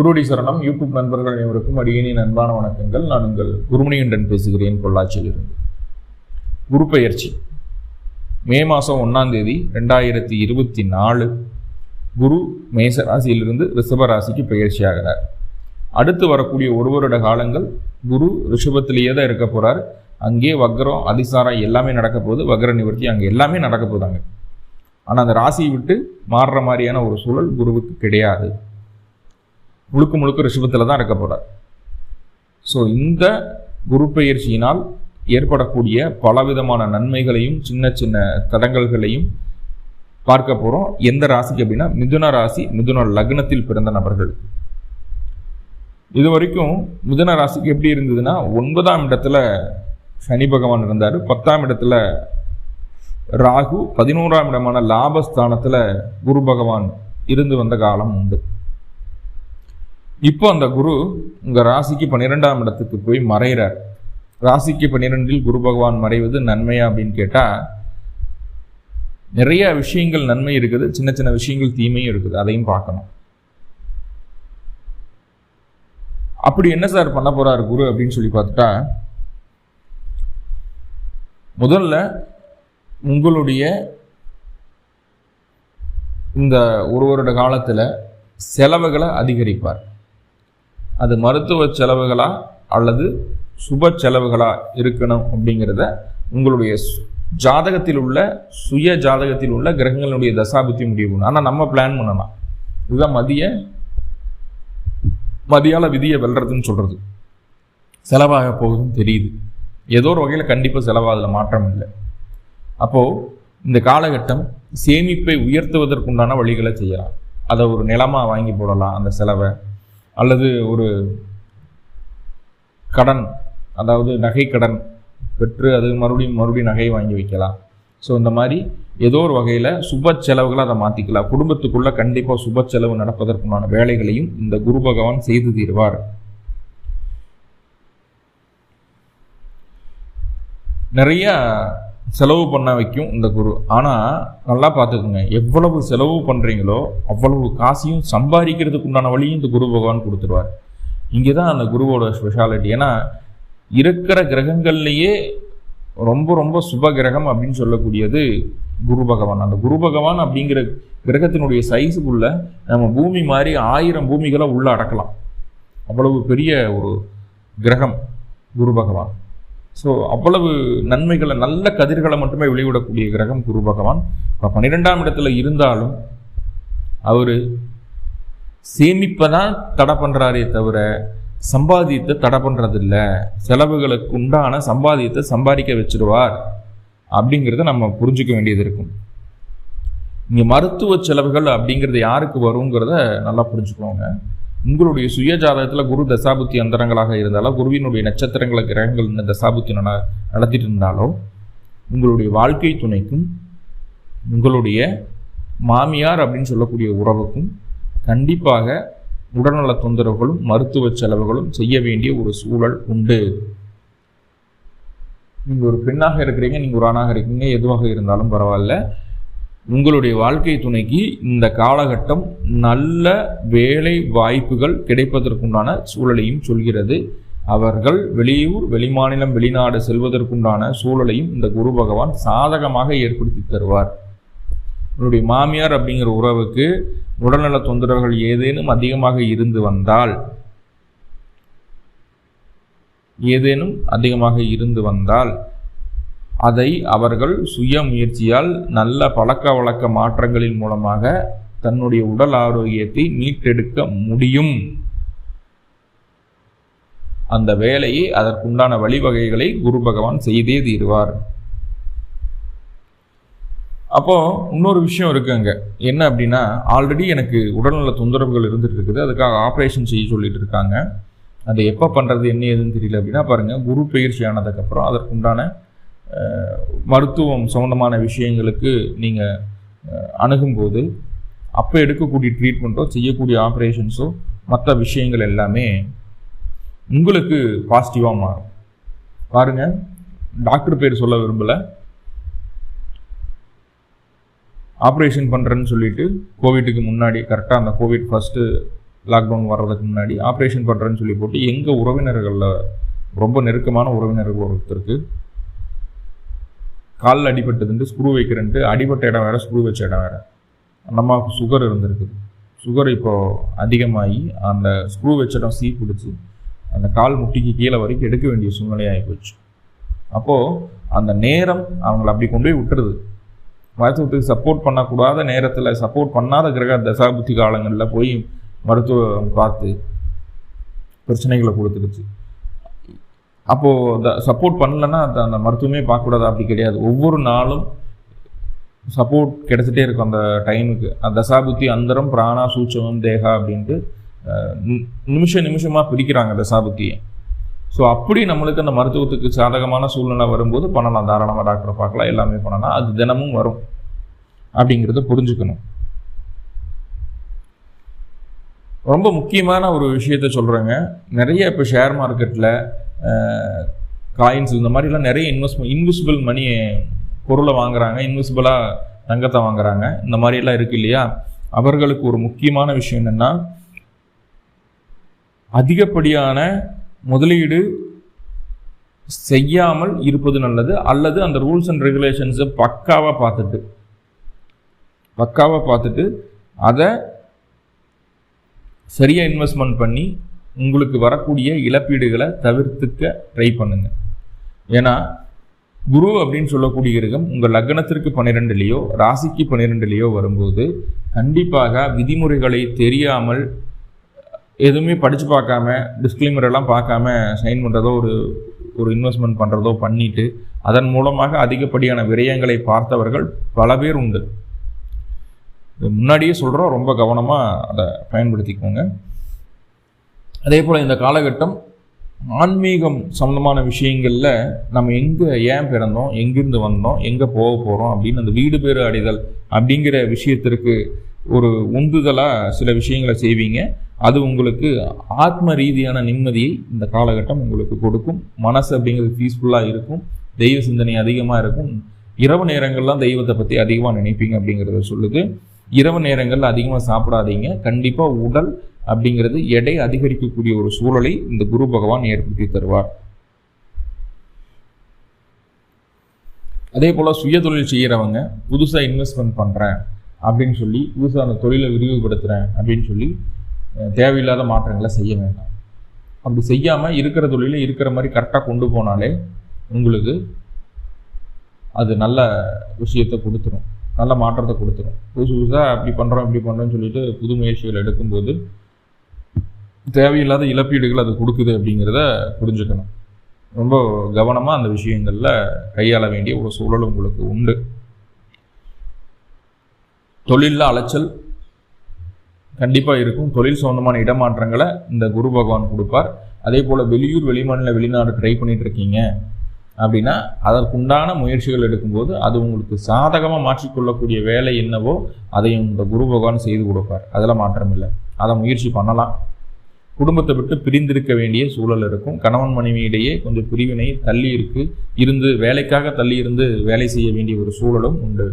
குருடி சரணம். யூடியூப் நண்பர்கள் அனைவருக்கும் அடியேனின் அன்பான வணக்கங்கள். நான் உங்கள் குருமணிகண்டன் பேசுகிறேன் பொள்ளாச்சியிலிருந்து. குரு பெயர்ச்சி. மே மாதம் ஒன்றாம் தேதி ரெண்டாயிரத்தி இருபத்தி நாலு குரு மேச ராசியிலிருந்து ரிஷப ராசிக்கு பெயர்ச்சி ஆகிறார். அடுத்து வரக்கூடிய ஒரு வருட காலங்கள் குரு ரிஷபத்திலேயே தான் இருக்க போகிறார் அங்கே வக்ரம் அதிசாரம் எல்லாமே நடக்க போகுது. வக்ர நிவர்த்தி அங்கே எல்லாமே நடக்க போதாங்க ஆனால் அந்த ராசியை விட்டு மாறுற மாதிரியான ஒரு சூழல் குருவுக்கு கிடையாது. முழுக்க முழுக்க ரிஷபத்தில் தான் இருக்க போகிறார் ஸோ இந்த குரு பயிற்சியினால் ஏற்படக்கூடிய பலவிதமான நன்மைகளையும் சின்ன சின்ன தடங்கல்களையும் பார்க்க போகிறோம் எந்த ராசிக்கு அப்படின்னா மிதுன ராசி மிதுன லக்னத்தில் பிறந்த நபர்கள். இது வரைக்கும் மிதுன ராசிக்கு எப்படி இருந்ததுன்னா ஒன்பதாம் இடத்துல சனி பகவான் இருந்தார். பத்தாம் இடத்துல ராகு பதினோராம் இடமான லாபஸ்தானத்தில் குரு பகவான் இருந்து வந்த காலம் உண்டு. இப்போ அந்த குரு உங்கள் ராசிக்கு பன்னிரெண்டாம் இடத்துக்கு போய் மறைகிறார் ராசிக்கு பன்னிரெண்டில் குரு பகவான் மறைவது நன்மையா அப்படின்னு கேட்டால் நிறைய விஷயங்கள் நன்மை இருக்குது சின்ன சின்ன விஷயங்கள் தீமையும் இருக்குது அதையும் பார்க்கணும். அப்படி என்ன சார் பண்ண போகிறார் குரு அப்படின்னு சொல்லி பார்த்துட்டா முதல்ல உங்களுடைய இந்த ஒரு வருட காலத்தில் செலவுகளை அதிகரிப்பார். அது மருத்துவ செலவுகளா அல்லது சுப செலவுகளா இருக்கணும் அப்படிங்கிறத உங்களுடைய ஜாதகத்தில் உள்ள சுய ஜாதகத்தில் உள்ள கிரகங்களுடைய தசாபுத்தி முடிவு பண்ணணும் ஆனால் நம்ம பிளான் பண்ணலாம். இதுதான் மதிய மதியால விதியை வெல்றதுன்னு சொல்றது. செலவாக போகுதுன்னு தெரியுது. ஏதோ ஒரு வகையில் கண்டிப்பாக செலவாதில் மாற்றம் இல்லை. அப்போது இந்த காலகட்டம் சேமிப்பை உயர்த்துவதற்குண்டான வழிகளை செய்யலாம். அதை ஒரு நிலமாக வாங்கி போடலாம் அந்த செலவை. அல்லது ஒரு கடன் அதாவது நகை கடன் பெற்று அது மறுபடியும் மறுபடியும் நகையை வாங்கி வைக்கலாம். ஸோ இந்த மாதிரி ஏதோ ஒரு வகையில் சுப செலவுகளை அதை மாற்றிக்கலாம் குடும்பத்துக்குள்ளே கண்டிப்பாக சுப செலவு நடப்பதற்குண்டான வேலைகளையும் இந்த குரு பகவான் செய்து தீர்வார். நிறையா செலவு பண்ண வைக்கும் இந்த குரு. ஆனால் நல்லா பார்த்துக்குங்க. எவ்வளவு செலவு பண்ணுறீங்களோ அவ்வளவு காசையும் சம்பாதிக்கிறதுக்கு உண்டான வழியும் இந்த குரு பகவான் கொடுத்துருவார். இங்கே தான் அந்த குருவோட ஸ்பெஷாலிட்டி ஏன்னா இருக்கிற கிரகங்கள்லேயே ரொம்ப ரொம்ப சுப கிரகம் அப்படின்னு சொல்லக்கூடியது குரு பகவான். அந்த குரு பகவான் அப்படிங்கிற கிரகத்தினுடைய சைஸுக்குள்ள நம்ம பூமி மாதிரி ஆயிரம் பூமிகளை உள்ள அடக்கலாம். அவ்வளவு பெரிய ஒரு கிரகம் குரு பகவான். ஸோ அவ்வளவு நன்மைகளை நல்ல கதிர்களை மட்டுமே வெளிவிடக்கூடிய கிரகம் குரு பகவான். இப்போ பன்னிரெண்டாம் இடத்துல இருந்தாலும் அவர் சேமிப்பை தான் தடை பண்ணுறாரே தவிர சம்பாதியத்தை தடை பண்ணுறதில்ல செலவுகளுக்கு உண்டான சம்பாதியத்தை சம்பாதிக்க வச்சிருவார். அப்படிங்கிறத நம்ம புரிஞ்சுக்க வேண்டியது இருக்கும். இங்கே மருத்துவ செலவுகள் அப்படிங்கிறது யாருக்கு வருங்கிறத நல்லா புரிஞ்சுக்கோங்க. உங்களுடைய சுய ஜாதகத்தில் குரு தசாபுத்தி அந்தரங்களாக இருந்தாலோ குருவினுடைய நட்சத்திரங்களை கிரகங்கள் இந்த தசாபுத்தி நடத்திட்டு இருந்தாலோ உங்களுடைய வாழ்க்கை துணைக்கும் உங்களுடைய மாமியார் அப்படின்னு சொல்லக்கூடிய உறவுக்கும் கண்டிப்பாக உடல்நல தொந்தரவுகளும் மருத்துவ செலவுகளும் செய்ய வேண்டிய ஒரு சூழல் உண்டு. நீங்கள் ஒரு பெண்ணாக இருக்கிறீங்க நீங்கள் ஒரு ஆணாக இருக்கீங்க எதுவாக இருந்தாலும் பரவாயில்ல. உங்களுடைய வாழ்க்கை துணைக்கு இந்த காலகட்டம் நல்ல வேலை வாய்ப்புகள் கிடைப்பதற்குண்டான சூழலையும் சொல்கிறது. அவர்கள் வெளியூர் வெளிமாநிலம் வெளிநாடு செல்வதற்குண்டான சூழலையும் இந்த குரு பகவான் சாதகமாக ஏற்படுத்தி தருவார். உன்னுடைய மாமியார் அப்படிங்கிற உறவுக்கு உடல்நல தொந்தரவுகள் ஏதேனும் அதிகமாக இருந்து வந்தால் ஏதேனும் அதிகமாக இருந்து வந்தால் அதை அவர்கள் சுய முயற்சியால் நல்ல பழக்க வழக்க மாற்றங்களின் மூலமாக தன்னுடைய உடல் ஆரோக்கியத்தை மீட்டெடுக்க முடியும். அந்த வேலையை அதற்குண்டான வழிவகைகளை குரு பகவான் செய்தே தீருவார். அப்போ இன்னொரு விஷயம் இருக்குங்க என்ன அப்படின்னா ஆல்ரெடி எனக்கு உடல்நல தொந்தரவுகள் இருந்துட்டு இருக்குது. அதுக்காக ஆப்ரேஷன் செய்ய சொல்லிட்டு இருக்காங்க. அதை எப்போ பண்ணுறது என்ன ஏதுன்னு தெரியல அப்படின்னா பாருங்கள் குரு பயிற்சி ஆனதுக்கப்புறம் அதற்குண்டான மருத்துவம் சம்மந்தமான விஷயங்களுக்கு நீங்கள் அணுகும்போது அப்போ எடுக்கக்கூடிய ட்ரீட்மெண்ட்டோ செய்யக்கூடிய ஆப்ரேஷன்ஸோ மற்ற விஷயங்கள் எல்லாமே உங்களுக்கு பாசிட்டிவாக மாறும். பாருங்க டாக்டர் பேர் சொல்ல விரும்பலை. ஆப்ரேஷன் பண்ணுறேன்னு சொல்லிட்டு கோவிட்டுக்கு முன்னாடி கரெக்டாக அந்த கோவிட் ஃபஸ்ட்டு லாக்டவுன் வர்றதுக்கு முன்னாடி ஆப்ரேஷன் பண்ணுறேன்னு சொல்லி போட்டு எங்கள் உறவினர்களில் ரொம்ப நெருக்கமான உறவினர்கள் ஒருத்தருக்கு காலில் அடிபட்டதுன்ட்டு ஸ்க்ரூ வைக்கிறேன்ட்டு அடிபட்ட இடம் வேறு ஸ்க்ரூ வச்ச இடம் வேறு. அம்மாவுக்கு சுகர் இருந்திருக்குது. சுகர் இப்போது அதிகமாகி அந்த ஸ்க்ரூ வச்ச இடம் சீ பிடிச்சி அந்த கால் முட்டிக்கு கீழே வரைக்கும் எடுக்க வேண்டிய சூழ்நிலையாகி போச்சு. அப்போது அந்த நேரம் அவங்கள அப்படி கொண்டு போய் விட்டுருது. மருத்துவத்துக்கு சப்போர்ட் பண்ணக்கூடாத நேரத்தில் சப்போர்ட் பண்ணாத கிரக தசாபுத்தி காலங்களில் போய் மருத்துவம் பார்த்து பிரச்சனைகளை கொடுத்துருச்சு அப்போது சப்போர்ட் பண்ணலன்னா அந்த மருத்துவமே பார்க்கக்கூடாது அப்படி கிடையாது. ஒவ்வொரு நாளும் சப்போர்ட் கிடச்சிட்டே இருக்கும் அந்த டைமுக்கு அந்த தசாபுத்தி அந்தரம் பிராணா சூட்சமம் தேகா அப்படின்ட்டு நி- நிமிஷம் நிமிஷமாக பிரிக்கிறாங்க தசாபுத்தியை. ஸோ அப்படி நம்மளுக்கு அந்த மருத்துவத்துக்கு சாதகமான சூழ்நிலை வரும்போது பண்ணலாம். தாராளமாக டாக்டரை பார்க்கலாம். எல்லாமே பண்ணலாம். அது தினமும் வரும். அப்படிங்கிறத புரிஞ்சுக்கணும். ரொம்ப முக்கியமான ஒரு விஷயத்த சொல்கிறேங்க நிறைய இப்போ ஷேர் மார்க்கெட்டில் காயின்ஸ் இந்த மாதிரிலாம் நிறைய இன்வெஸ்ட்மெண்ட் இன்விசிபிள் மணி பொருளை வாங்குறாங்க. இன்விசிபிளாக தங்கத்தை வாங்குறாங்க. இந்த மாதிரியெல்லாம் இருக்கு இல்லையா? அவர்களுக்கு ஒரு முக்கியமான விஷயம் என்னென்னா அதிகப்படியான முதலீடு செய்யாமல் இருப்பது நல்லது அல்லது அந்த ரூல்ஸ் அண்ட் ரெகுலேஷன்ஸை பக்காவாக பார்த்துட்டு பக்காவாக பார்த்துட்டு அதை சரியாக இன்வெஸ்ட்மெண்ட் பண்ணி உங்களுக்கு வரக்கூடிய இழப்பீடுகளை தவிர்த்துக்க ட்ரை பண்ணுங்க. ஏன்னா குரு அப்படின்னு சொல்லக்கூடிய கிரகம் உங்கள் லக்னத்திற்கு பன்னிரெண்டுலேயோ ராசிக்கு பன்னிரெண்டுலேயோ வரும்போது கண்டிப்பாக விதிமுறைகளை தெரியாமல் எதுவுமே படித்து பார்க்காம disclaimer எல்லாம் பார்க்காம சைன் பண்ணுறதோ ஒரு ஒரு இன்வெஸ்ட்மெண்ட் பண்ணுறதோ பண்ணிட்டு அதன் மூலமாக அதிகப்படியான விரயங்களை பார்த்தவர்கள் பல பேர் உண்டு. முன்னாடியே சொல்கிறோம் ரொம்ப கவனமாக அதை பயன்படுத்திக்கோங்க. அதே போல் இந்த காலகட்டம் ஆன்மீகம் சம்மந்தமான விஷயங்களில் நம்ம எங்கே ஏன் பிறந்தோம் எங்கிருந்து வந்தோம் எங்கே போக போகிறோம் அப்படின்னு அந்த வீடு பேறு அடைதல் அப்படிங்கிற விஷயத்திற்கு ஒரு உந்துதலாக சில விஷயங்களை செய்வீங்க. அது உங்களுக்கு ஆத்ம ரீதியான நிம்மதியை இந்த காலகட்டம் உங்களுக்கு கொடுக்கும். மனசு அப்படிங்கிறது பீஸ்ஃபுல்லாக இருக்கும். தெய்வ சிந்தனை அதிகமாக இருக்கும். இரவு நேரங்கள்லாம் தெய்வத்தை பற்றி அதிகமாக நினைப்பீங்க அப்படிங்கிறத சொல்லுது. இரவு நேரங்கள் அதிகமாக சாப்பிடாதீங்க. கண்டிப்பாக உடல் அப்படிங்கிறது எடை அதிகரிக்கக்கூடிய ஒரு சூழலை இந்த குரு பகவான் ஏற்படுத்தி தருவார். அதே போல் சுய தொழில் செய்கிறவங்க புதுசாக இன்வெஸ்ட்மெண்ட் பண்ணுறேன் அப்படின்னு சொல்லி புதுசாக அந்த தொழிலை விரிவுபடுத்துகிறேன் அப்படின்னு சொல்லி தேவையில்லாத மாற்றங்களை செய்ய வேண்டாம். அப்படி செய்யாமல் இருக்கிற தொழிலை இருக்கிற மாதிரி கரெக்டாக கொண்டு போனாலே உங்களுக்கு அது நல்ல விஷயத்தை கொடுத்துரும். நல்ல மாற்றத்தை கொடுத்துரும். புதுசு புதுசாக அப்படி பண்ணுறோம் இப்படி பண்ணுறோன்னு சொல்லிட்டு புது முயற்சிகள் எடுக்கும்போது தேவையில்லாத இழப்பீடுகள் அது கொடுக்குது அப்படிங்கிறத புரிஞ்சுக்கணும். ரொம்ப கவனமாக அந்த விஷயங்களில் கையாள வேண்டிய ஒரு சூழல் உங்களுக்கு உண்டு. தொழிலில் அலைச்சல் கண்டிப்பாக இருக்கும். தொழில் சொந்தமான இடமாற்றங்களை இந்த குரு பகவான் கொடுப்பார். அதே போல் வெளியூர் வெளிமாநில வெளிநாடு ட்ரை பண்ணிகிட்டு இருக்கீங்க. அப்படின்னா அதற்குண்டான முயற்சிகள் எடுக்கும்போது அது உங்களுக்கு சாதகமாக மாற்றிக்கொள்ளக்கூடிய வேலை என்னவோ அதையும் இந்த குரு பகவான் செய்து கொடுப்பார். அதில் மாற்றம் இல்லை. அதை முயற்சி பண்ணலாம். குடும்பத்தை விட்டு பிரிந்திருக்க வேண்டிய சூழல் இருக்கும். கணவன் மனைவி இடையே கொஞ்சம் பிரிவினை தள்ளி இருக்கு. இருந்து வேலைக்காக தள்ளி இருந்து வேலை செய்ய வேண்டிய ஒரு சூழலும் உண்டு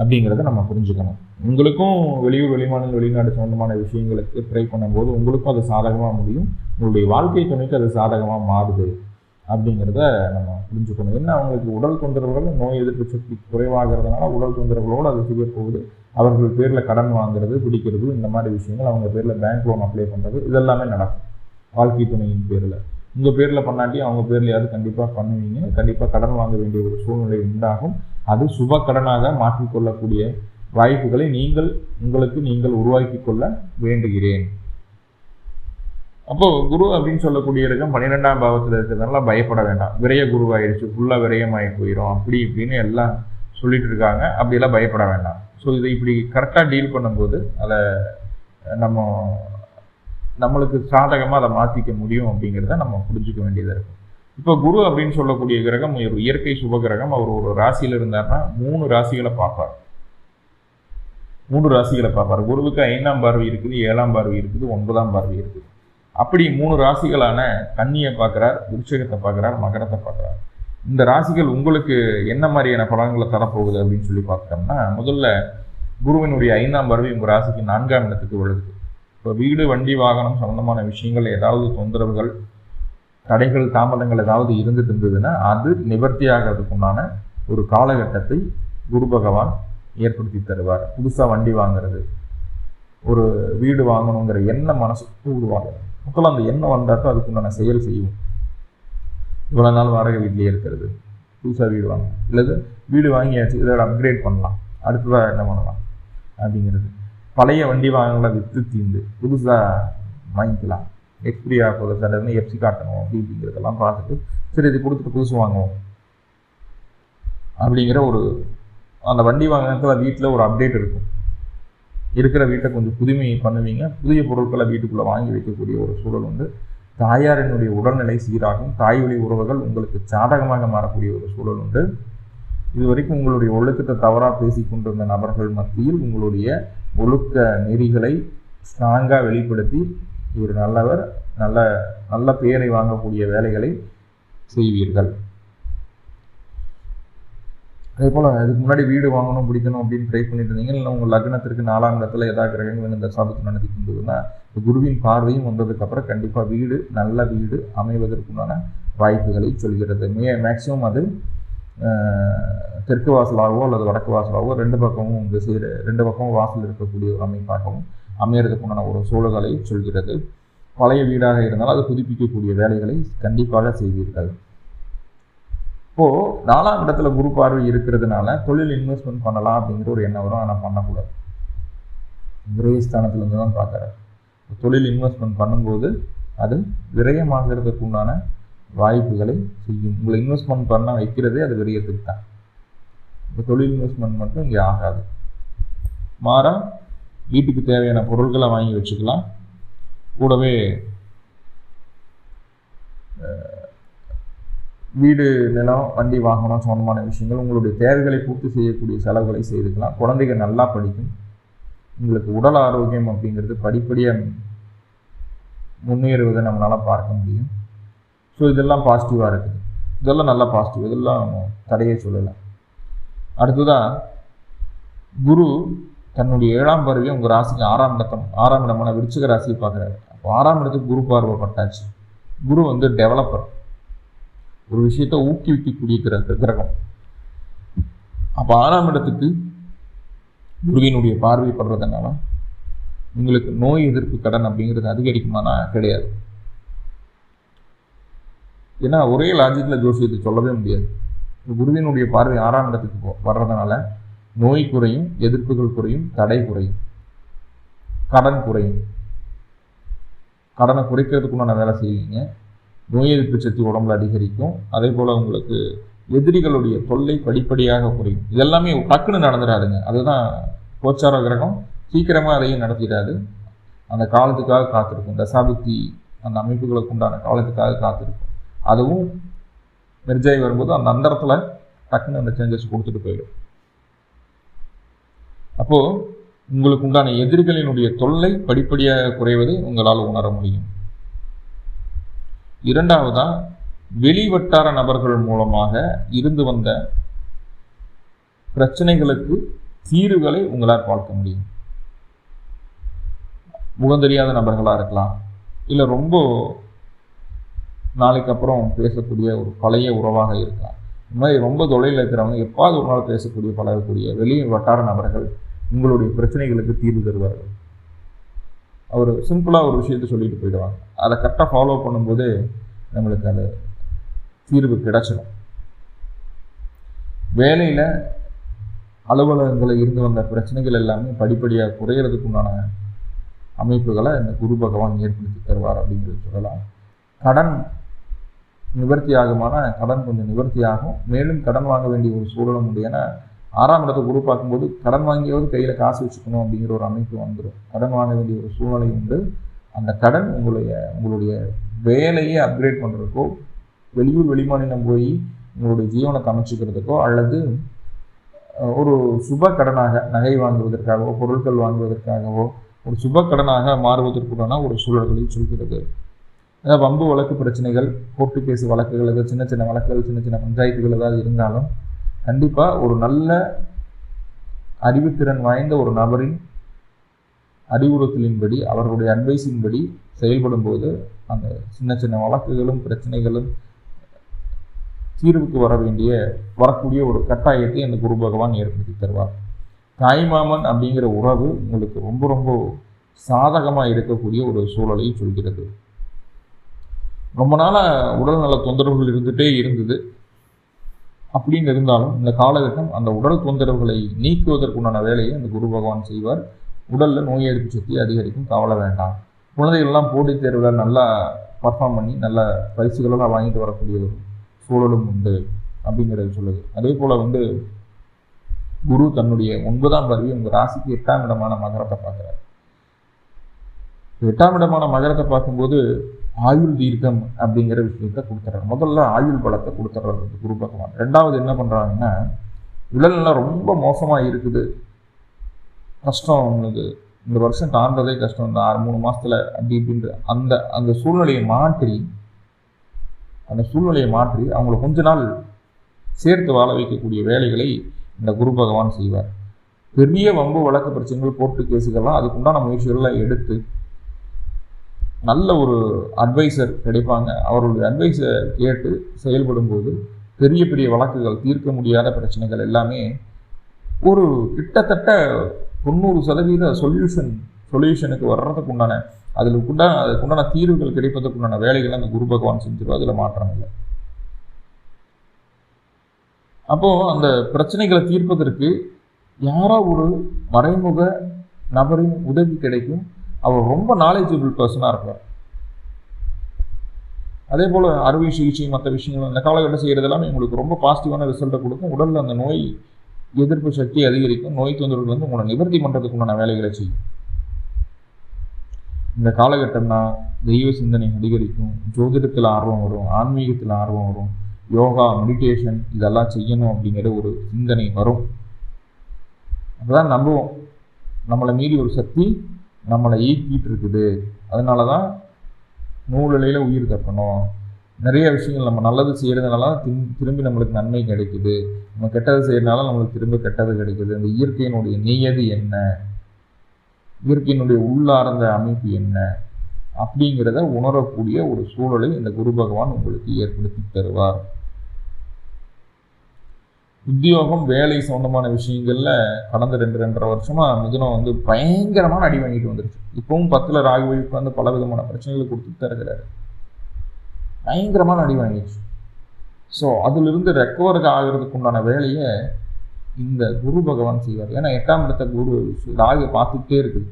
அப்படிங்கிறத நம்ம புரிஞ்சுக்கணும். உங்களுக்கும் வெளியூர் வெளிமாநில வெளிநாடு சம்பந்தமான விஷயங்களுக்கு ட்ரை பண்ணும்போது உங்களுக்கும் அது சாதகமாக முடியும். உங்களுடைய வாழ்க்கை துணைக்கு அது சாதகமாக மாறுது. அப்படிங்கிறத நம்ம புரிஞ்சுக்கணும். என்ன அவங்களுக்கு உடல் தொந்தரவுகள் நோய் எதிர்ப்பு சக்தி குறைவாகிறதுனால உடல் தொந்தரவுகளோடு அது செய்ய போகுது. அவர்கள் பேரில் கடன் வாங்குறது பிடிக்கிறது இந்த மாதிரி விஷயங்கள் அவங்க பேரில் பேங்க் லோன் அப்ளை பண்ணுறது இதெல்லாமே நடக்கும். வாழ்க்கை துணையின் பேரில். உங்கள் பேரில் பண்ணாட்டி அவங்க பேர்லையாவது கண்டிப்பாக பண்ணுவீங்க. கண்டிப்பாக கடன் வாங்க வேண்டிய ஒரு சூழ்நிலை உண்டாகும். அது சுப கடனாக மாற்றிக்கொள்ளக்கூடிய வாய்ப்புகளை நீங்கள் உங்களுக்கு நீங்கள் உருவாக்கி கொள்ள வேண்டுகிறேன். அப்போ குரு அப்படின்னு சொல்லக்கூடிய இருக்கும் பன்னிரெண்டாம் பாவத்தில் இருக்கிறதுனால பயப்பட வேண்டாம். விரய குருவாயிடுச்சு ஃபுல்லாக விரயமாகி போயிடும் அப்படி இப்படின்னு எல்லாம் சொல்லிட்டு இருக்காங்க. அப்படியெல்லாம் பயப்பட வேண்டாம். ஸோ இதை இப்படி கரெக்டாக டீல் பண்ணும்போது அதை நம்ம நம்மளுக்கு சாதகமாக அதை மாற்றிக்க முடியும் அப்படிங்கிறத நம்ம புரிஞ்சுக்க வேண்டியதாக இருக்கும். இப்போ குரு அப்படின்னு சொல்லக்கூடிய கிரகம் ஒரு இயற்கை சுப கிரகம். அவர் ஒரு ராசியில் இருந்தார்னா மூணு ராசிகளை பார்ப்பார். மூணு ராசிகளை பார்ப்பார். குருவுக்கு ஐந்தாம் பார்வை இருக்குது ஏழாம் பார்வை இருக்குது ஒன்பதாம் பார்வை இருக்குது. அப்படி மூணு ராசிகளான கன்னியை பார்க்குறார் விருட்சகத்தை பார்க்குறார் மகரத்தை பார்க்குறார். இந்த ராசிகள் உங்களுக்கு என்ன மாதிரியான பலன்களை தரப்போகுது அப்படின்னு சொல்லி பார்த்தோம்னா முதல்ல குருவினுடைய ஐந்தாம் பருவி உங்கள் ராசிக்கு நான்காம் இடத்துக்கு விழுது. இப்போ வீடு வண்டி வாகனம் சம்மந்தமான விஷயங்கள் ஏதாவது தொந்தரவுகள் தடைகள் தாமதங்கள் ஏதாவது இருந்துட்டு இருந்ததுன்னா அது நிவர்த்தி ஆகிறதுக்குண்டான ஒரு காலகட்டத்தை குரு பகவான் ஏற்படுத்தி தருவார். புதுசாக வண்டி வாங்குறது ஒரு வீடு வாங்கணுங்கிற எண்ணம் மனசுக்கு உருவாகிறது மக்கள் அந்த எண்ணம் வந்தால் தான் அதுக்குண்டான செயல் செய்யும். இவ்வளோ நாள் வாடகை வீட்டிலேயே இருக்கிறது. புதுசாக வீடு வாங்க இல்லது வீடு வாங்கியாச்சு இதோட அப்கிரேட் பண்ணலாம். அடுத்ததாக என்ன பண்ணலாம்? அப்படிங்கிறது. பழைய வண்டி வாங்கலாம் விற்று தீந்து புதுசாக வாங்கிக்கலாம். எக்ஸ்பிரி ஆகிறது போகுது சடன்னு எஃப்சி காட்டணும் அப்படிங்கிறதெல்லாம் பார்த்துட்டு சரி இது கொடுத்துட்டு புதுசு வாங்குவோம். அப்படிங்கிற ஒரு அந்த வண்டி வாங்கினத்தில் வீட்டில் ஒரு அப்டேட் இருக்கும். இருக்கிற வீட்டை கொஞ்சம் புதுமையை பண்ணுவீங்க. புதிய பொருட்களை வீட்டுக்குள்ளே வாங்கி வைக்கக்கூடிய ஒரு சூழல் உண்டு. தாயாரினுடைய உடல்நிலை சீராகும். தாய் வழி உறவுகள் உங்களுக்கு சாதகமாக மாறக்கூடிய ஒரு சூழல் உண்டு. இது வரைக்கும் உங்களுடைய ஒழுக்கத்தை தவறாக பேசி கொண்டிருந்த நபர்கள் மத்தியில் உங்களுடைய ஒழுக்க நெறிகளை ஸ்ட்ராங்காக வெளிப்படுத்தி இவர் நல்லவர் நல்ல நல்ல பெயரை வாங்கக்கூடிய வேலைகளை செய்வீர்கள். அதே போல் அதுக்கு முன்னாடி வீடு வாங்கணும் பிடிக்கணும் அப்படின்னு ட்ரை பண்ணிட்டு இருந்தீங்க. இல்லை உங்கள் லக்னத்திற்கு நாலாம் இடத்துல ஏதாவது கிரகங்கள் இந்த சாபத்து நடத்தி இருந்ததுன்னா குருவின் பார்வையும் வந்ததுக்கப்புறம் கண்டிப்பாக வீடு நல்ல வீடு அமைவதற்குண்டான வாய்ப்புகளை சொல்கிறது. மே மேக்சிமம் அது தெற்கு வாசலாகவோ அல்லது வடக்கு வாசலாகவோ ரெண்டு பக்கமும் இந்த ரெண்டு பக்கமும் வாசல் இருக்கக்கூடிய ஒரு அமைப்பாகவும் அமையறதுக்குண்டான ஒரு சூழல்களை சொல்கிறது. பழைய வீடாக இருந்தால் அது புதுப்பிக்கக்கூடிய வேலைகளை கண்டிப்பாக செய்வீர்கள். இப்போது நாலாம் இடத்துல குரு பார்வை இருக்கிறதுனால தொழில் இன்வெஸ்ட்மெண்ட் பண்ணலாம் அப்படிங்கிற ஒரு எண்ணம் வரும். ஆனால் பண்ணக்கூடாது. விரயஸ்தானத்துலேருந்து தான் பார்க்குறாரு. தொழில் இன்வெஸ்ட்மெண்ட் பண்ணும்போது அது விரயமாகிறதுக்கு உண்டான வாய்ப்புகளை செய்யும். உங்களை இன்வெஸ்ட்மெண்ட் பண்ண வைக்கிறதே அது விரயத்துக்கு தான். இப்போ தொழில் இன்வெஸ்ட்மெண்ட் மட்டும் இங்கே ஆகாது. மாறா வீட்டுக்கு தேவையான பொருட்களை வாங்கி வச்சுக்கலாம். கூடவே வீடு நிலம் வண்டி வாகனம் சம்பந்தமான விஷயங்கள் உங்களுடைய தேவைகளை பூர்த்தி செய்யக்கூடிய செலவுகளை செய்துக்கலாம். குழந்தைகள் நல்லா படிக்கும். உங்களுக்கு உடல் ஆரோக்கியம் அப்படிங்கிறது படிப்படியாக முன்னேறுவதை நம்மளால் பார்க்க முடியும். ஸோ இதெல்லாம் பாசிட்டிவாக இருக்குது. இதெல்லாம் நல்லா பாசிட்டிவ் இதெல்லாம் தடையே சொல்லலை. அடுத்ததாக குரு தன்னுடைய ஏழாம் பருவியை உங்கள் ராசிக்கு ஆறாம் இடத்தம் ஆறாம் இடமான விருச்சிக ராசியை பார்க்குறாரு. அப்போ ஆறாம் இடத்துக்கு குரு பார்வை பட்டாச்சு குரு வந்து டெவலப்பர் ஒரு விஷயத்தை ஊக்குவிக்கக்கூடிய கிரக கிரகம். அப்போ ஆறாம் இடத்துக்கு குருவினுடைய பார்வை படுறதுனால உங்களுக்கு நோய் எதிர்ப்பு கடன் அப்படிங்கிறது அதிகரிக்குமானா? கிடையாது. ஏன்னா ஒரே லாஜிக்கில் ஜோசியத்தை சொல்லவே முடியாது. குருவினுடைய பார்வை ஆறாம் இடத்துக்கு வர்றதுனால நோய் குறையும் எதிர்ப்புகள் குறையும் தடை குறையும் கடன் குறையும். கடனை குறைக்கிறதுக்குண்டான வேலை செய்வீங்க நோய் எதிர்ப்பு சக்தி உடம்புல அதிகரிக்கும். அதே போல் உங்களுக்கு எதிரிகளுடைய தொல்லை படிப்படியாக குறையும். இதெல்லாமே டக்குன்னு நடந்துடாதுங்க. அதுதான் கோச்சார கிரகம். சீக்கிரமாக அதையும் நடத்திடாது. அந்த காலத்துக்காக காத்திருக்கும். தசாபுக்தி அந்த அமைப்புகளுக்கு உண்டான காலத்துக்காக காத்திருக்கும். அதுவும் மிர்ஜாய் வரும்போது அந்த அந்தரத்தில் டக்குன்னு அந்த சேஞ்சஸ் கொடுத்துட்டு போயிடும். அப்போது உங்களுக்கு உண்டான எதிரிகளினுடைய தொல்லை படிப்படியாக குறைவதை உங்களால் உணர முடியும். இரண்டாவதா வெளிவட்டார நபர்கள் மூலமாக இருந்து வந்த பிரச்சனைகளுக்கு தீர்வுகளை உங்களால் பார்க்க முடியும். முகம் தெரியாத நபர்களாக இருக்கலாம் இல்லை ரொம்ப நாளைக்கு அப்புறம் பேசக்கூடிய ஒரு பழைய உறவாக இருக்கலாம். இந்த மாதிரி ரொம்ப தொலைவில் இருக்கிறவங்க எப்பாவது ஒரு நாள் பேசக்கூடிய பழகக்கூடிய வெளி வட்டார நபர்கள் உங்களுடைய பிரச்சனைகளுக்கு தீர்வு தருவார்கள். அவர் சிம்பிளாக ஒரு விஷயத்த சொல்லிட்டு போயிடுவாங்க அதை கரெக்டாக ஃபாலோ பண்ணும்போது நம்மளுக்கு அது தீர்வு கிடைச்சிடும் வேலையில் அலுவலகங்களில் இருந்து வந்த பிரச்சனைகள் எல்லாமே படிப்படியாக குறையிறதுக்குண்டான அமைப்புகளை இந்த குரு பகவான் ஏற்படுத்தி தருவார் அப்படிங்கிறது சொல்லலாம். கடன் நிவர்த்தி ஆகுமான கடன் கொஞ்சம் நிவர்த்தி ஆகும் மேலும் கடன் வாங்க வேண்டிய ஒரு சூழலும் உண்டு. ஏன்னா ஆறாம் இடத்தை குரு பார்க்கும்போது கடன் வாங்கியாவது கையில் காசு வச்சுக்கணும் அப்படிங்கிற ஒரு அமைப்பு வந்துடும் கடன் வாங்க வேண்டிய ஒரு சூழ்நிலை உண்டு அந்த கடன் உங்களுடைய உங்களுடைய வேலையை அப்கிரேட் பண்ணுறதுக்கோ வெளியூர் வெளிமாநிலம் போய் உங்களுடைய ஜீவனத்தை அமைச்சுக்கிறதுக்கோ அல்லது ஒரு சுப கடனாக நகை வாங்குவதற்காகவோ பொருட்கள் வாங்குவதற்காகவோ ஒரு சுப கடனாக மாறுவதற்குடான ஒரு சூழல்களை சொல்கிறது. அதாவது வம்பு வழக்கு பிரச்சனைகள் கோர்ட்டு கேஸ் வழக்குகள் ஏதாவது சின்ன சின்ன வழக்குகள் சின்ன சின்ன பஞ்சாயத்துகள் ஏதாவது இருந்தாலும் கண்டிப்பாக ஒரு நல்ல அறிவுத்திறன் வாய்ந்த ஒரு நபரின் அறிவுறுத்தலின்படி அவர்களுடைய அட்வைஸின்படி செயல்படும் போது அந்த சின்ன சின்ன வழக்குகளும் பிரச்சனைகளும் தீர்வுக்கு வர வேண்டிய வரக்கூடிய ஒரு கட்டாயத்தை அந்த குரு பகவான் ஏற்படுத்தி தருவார். தாய்மாமன் அப்படிங்கிற உறவு உங்களுக்கு ரொம்ப ரொம்ப சாதகமாக இருக்கக்கூடிய ஒரு சூழலை சொல்கிறது. ரொம்ப நாளாக உடல்நல தொந்தரவுகள் இருந்துகிட்டே இருந்தது. அப்படின்னு இருந்தாலும் இந்த காலகட்டம் அந்த உடல் தொந்தரவுகளை நீக்குவதற்குண்டான வேலையை அந்த குரு பகவான் செய்வார். உடலில் நோய் எதிர்ப்பு சக்தி அதிகரிக்கும் கவலை வேண்டாம். குழந்தைகள்லாம் போட்டித் தேர்வில் நல்லா பர்ஃபார்ம் பண்ணி நல்ல பரிசுகளெல்லாம் வாங்கிட்டு வரக்கூடிய ஒரு சூழலும் உண்டு அப்படிங்கிறது சொல்லுது. அதே போல் வந்து குரு தன்னுடைய ஒன்பதாம் பதவி உங்கள் ராசிக்கு எட்டாம் இடமான மகரத்தை பார்க்குறாரு. எட்டாம் இடமான மகரத்தை பார்க்கும்போது ஆயுள் தீர்க்கம் அப்படிங்கிற விஷயத்த கொடுத்துட்றாங்க முதல்ல ஆயுள் பலத்தை கொடுத்துட்றது குரு பகவான். ரெண்டாவது என்ன பண்ணுறாங்கன்னா உடல்நலம் ரொம்ப மோசமாக இருக்குது. கஷ்டம் உங்களுக்கு இந்த வருஷம் தாண்டதே கஷ்டம். இந்த ஆறு மூணு மாதத்தில் அப்படி இப்படின்ற அந்த அந்த சூழ்நிலையை மாற்றி அந்த சூழ்நிலையை மாற்றி அவங்கள கொஞ்ச நாள் சேர்த்து வாழ வைக்கக்கூடிய வேலைகளை இந்த குரு பகவான் செய்வார். பெரிய வம்பு வழக்கு பிரச்சனைகள் கோர்ட்டு கேஸுகள்லாம் அதுக்குண்டான முயற்சிகள்லாம் எடுத்து நல்ல ஒரு அட்வைசர் கிடைப்பாங்க. அவருடைய அட்வைஸை கேட்டு செயல்படும்போது பெரிய பெரிய வழக்குகள் தீர்க்க முடியாத பிரச்சனைகள் எல்லாமே ஒரு கிட்டத்தட்ட தொண்ணூறு சதவீத சொல்யூஷன் சொல்யூஷனுக்கு வர்றதுக்கு உண்டான அதில் உண்டான அதுக்கு உண்டான தீர்வுகள் கிடைப்பதற்கு உண்டான வேலைகளை அந்த குரு பகவான் செஞ்சிருவா அதில் மாற்றம் இல்லை. அப்போது அந்த பிரச்சனைகளை தீர்ப்பதற்கு யாரோ ஒரு மறைமுக நபரின் உதவி கிடைக்கும். அவர் ரொம்ப நாலேஜபிள் பர்சனாக இருப்பார் அதே போல் அறுவை சிகிச்சை மற்ற விஷயங்கள் அந்த காலகட்டம் செய்கிறது எல்லாமே உங்களுக்கு ரொம்ப பாசிட்டிவான ரிசல்ட்டை கொடுக்கும். உடலில் அந்த நோய் எதிர்ப்பு சக்தி அதிகரிக்கும். நோய் தொந்தரவுகள் வந்து உங்களை நிவர்த்தி பண்ணுறதுக்கு உண்டான வேலைகளை செய்யும். இந்த காலகட்டம்னா தெய்வ சிந்தனை அதிகரிக்கும். ஜோதிடத்தில் ஆர்வம் வரும் ஆன்மீகத்தில் ஆர்வம் வரும். யோகா மெடிடேஷன் இதெல்லாம் செய்யணும் அப்படிங்கிற ஒரு சிந்தனை வரும். அப்பதான் நம்புவோம். நம்மளை மீறி ஒரு சக்தி நம்மளை ஈர்க்கிட்டு இருக்குது அதனால தான் நூலிலையில் உயிர் தப்பணும் நிறைய விஷயங்கள் நம்ம நல்லது செய்கிறதுனால திரும் திரும்பி நம்மளுக்கு நன்மை கிடைக்குது. நம்ம கெட்டது செய்கிறதுனால நம்மளுக்கு திரும்ப கெட்டது கிடைக்குது. இந்த இயற்கையினுடைய நியதி என்ன? இயற்கையினுடைய உள்ளார்ந்த அமைப்பு என்ன? அப்படிங்கிறத உணரக்கூடிய ஒரு சூழலை இந்த குரு பகவான் உங்களுக்கு ஏற்படுத்தி தருவார். உத்தியோகம் வேலை சம்மந்தமான விஷயங்களில் கடந்த ரெண்டு ரெண்டரை வருஷமாக மிதுனம் வந்து பயங்கரமான அடி வாங்கிட்டு வந்துருச்சு. இப்பவும் பத்தில் ராகு உட்காந்து பல விதமான பிரச்சனைகளை கொடுத்துட்டு தான் இருக்கிறாரு. பயங்கரமான அடி வாங்கிடுச்சு ஸோ அதிலிருந்து ரெக்கவருக்கு ஆகிறதுக்கு உண்டான வேலையை இந்த குரு பகவான் செய்வார். ஏன்னா எட்டாம் இடத்த குரு ராகு பார்த்துக்கிட்டே இருக்குது.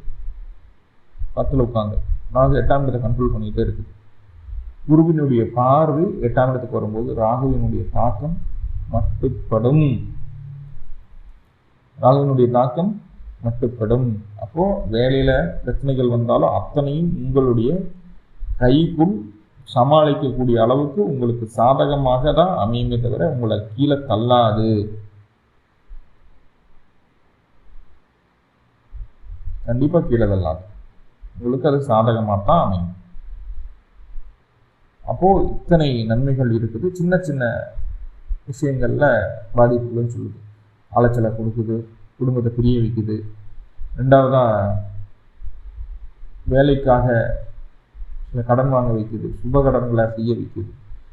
பத்தில் உட்காந்து ராகு எட்டாம் இடத்தை கண்ட்ரோல் பண்ணிக்கிட்டே இருக்குது. குருவினுடைய பார்வை எட்டாம் இடத்துக்கு வரும்போது ராகுவினுடைய தாக்கம் மட்டுப்படும். ராகுவினுடைய தாக்கம் மட்டுப்படும். அப்போ வேலையில பிரச்சனைகள் வந்தாலும் அத்தனையும் உங்களுடைய கைக்குள் சமாளிக்கக்கூடிய அளவுக்கு உங்களுக்கு சாதகமாக தான் அமையுமே தவிர உங்களை கீழே தள்ளாது. கண்டிப்பா கீழே தள்ளாது. உங்களுக்கு அது சாதகமாக தான் அமையும். அப்போ இத்தனை நன்மைகள் இருக்குது. சின்ன சின்ன விஷயங்களில் பாதிப்புகள்னு சொல்லுது. அலைச்சலை கொடுக்குது குடும்பத்தை பிரிய வைக்குது. ரெண்டாவதாக வேலைக்காக சில கடன் வாங்க வைக்குது சுப கடன்களை செய்ய வைக்குது.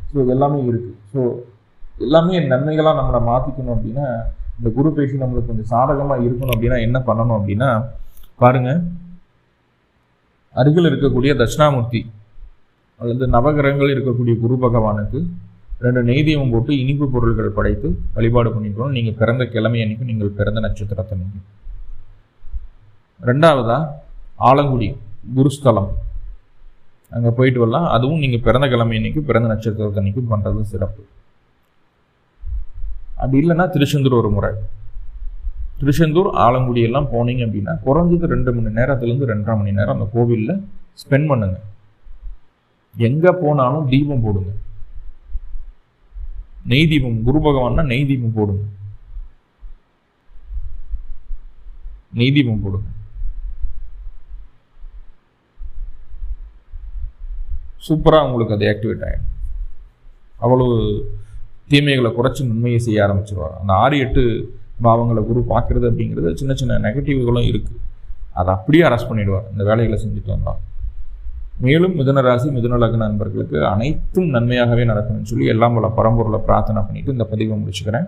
ஸோ இது எல்லாமே இருக்குது ஸோ எல்லாமே நன்மைகளாக நம்மளை மாற்றிக்கணும் அப்படின்னா இந்த குரு பேசி நம்மளுக்கு கொஞ்சம் சாதகமாக இருக்கணும் அப்படின்னா என்ன பண்ணணும் அப்படின்னா பாருங்க. அருகில் இருக்கக்கூடிய தட்சிணாமூர்த்தி அல்லது நவகிரகங்கள் இருக்கக்கூடிய குரு பகவானுக்கு ரெண்டு நெய்தீபம் போட்டு இனிப்பு பொருள்கள் படைத்து வழிபாடு பண்ணிக்கணும் நீங்கள் பிறந்த கிழமை அன்னைக்கும் நீங்கள் பிறந்த நட்சத்திரத்தை நீங்கள் ரெண்டாவதா ஆலங்குடி குருஸ்தலம். அங்கே போயிட்டு வரலாம். அதுவும் நீங்கள் பிறந்த கிழமை அன்னைக்கு பிறந்த நட்சத்திரத்தை அன்னைக்கு பண்ணுறது சிறப்பு. அப்படி இல்லைன்னா திருச்செந்தூர் ஒரு முறை. திருச்செந்தூர் ஆலங்குடி எல்லாம் போனீங்க அப்படின்னா குறைஞ்சது ரெண்டு மணி நேரத்துலேருந்து ரெண்டரை மணி நேரம் அந்த கோவிலில் ஸ்பெண்ட் பண்ணுங்க. எங்கே போனாலும் தீபம் போடுங்க. நெய் தீபம் குரு பகவான்னா நெய் தீபம் போடுங்க. நெய் தீபம் போடுங்க. சூப்பராக உங்களுக்கு அது ஆக்டிவேட் ஆகிடும் அவ்வளவு தீமைகளை குறைச்சி நன்மையை செய்ய ஆரம்பிச்சிருவார் அந்த ஆறு எட்டு பாவங்களை குரு பார்க்கறது அப்படிங்கிறது சின்ன சின்ன நெகட்டிவ்களும் இருக்குது அதை அப்படியே அரெஸ்ட் பண்ணிடுவார். இந்த வேலைகளை செஞ்சுட்டு வந்தால் மேலும் மிதுன ராசி மிதுன லக்ன நண்பர்களுக்கு அனைத்தும் நன்மையாகவே நடக்கணும்னு சொல்லி எல்லாம் பல பரம்பொருளை பிரார்த்தனை பண்ணிட்டு இந்த பதிவை முடிச்சுக்கிறேன்.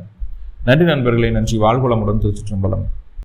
நன்றி நண்பர்களை நன்றி. வாழ்குளமுடன் திருச்சிற்றம்பலம்.